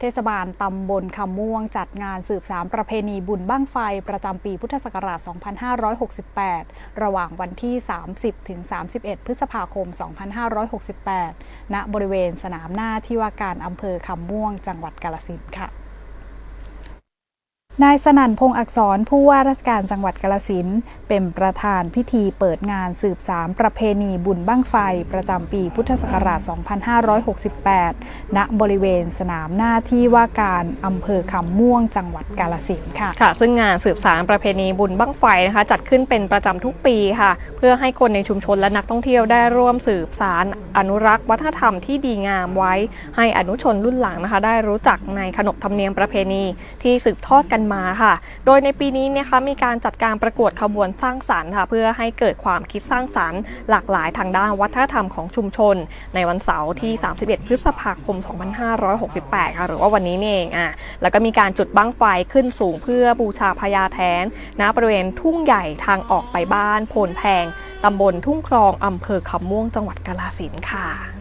เทศบาลตำบลคำม่วงจัดงานสืบสามประเพณีบุญบั้งไฟประจำปีพุทธศักราช 2568 ระหว่างวันที่ 30 ถึง 31 พฤษภาคม 2568 ณ บริเวณสนามหน้าที่ว่าการอำเภอคำม่วงจังหวัดกาฬสินธุ์ค่ะ นายสนั่นพงษ์อักษรผู้ว่าราชการจังหวัดกาฬสินเป็นประธานพิธีเปิดงานสืบสารประเพณีบุญบั้งไฟ ประจำปีพุทธศักราช 2568 ณ บริเวณสนามหน้าที่ว่าการอำเภอคำม่วงจังหวัดกาฬสินค่ะค่ะ ซึ่งงานสืบสารประเพณีบุญบั้งไฟนะคะ จัดขึ้นเป็นประจำทุกปีค่ะ เพื่อให้คนในชุมชนและนักท่องเที่ยวได้ร่วมสืบสารอนุรักษ์วัฒนธรรมที่ดีงามไว้ ให้อนุชนรุ่นหลังนะคะ ได้รู้จักในขนบธรรมเนียมประเพณีที่สืบทอดกันมาค่ะ โดยในปีนี้นะคะมีการจัดการประกวดขบวนสร้างสรรค์ค่ะ เพื่อให้เกิดความคิดสร้างสรรค์ หลากหลายทางด้านวัฒนธรรมของชุมชน ในวันเสาร์ที่ 31 พฤษภาคม 2568 ค่ะ หรือว่าวันนี้นี่เองอะแล้วก็มีการจุดบั้งไฟขึ้นสูงเพื่อบูชาพญาแทนณบริเวณทุ่งใหญ่ทางออกไปบ้านโพนแพงตำบลทุ่งคลองอำเภอคำม่วงจังหวัดกาฬสินค่ะ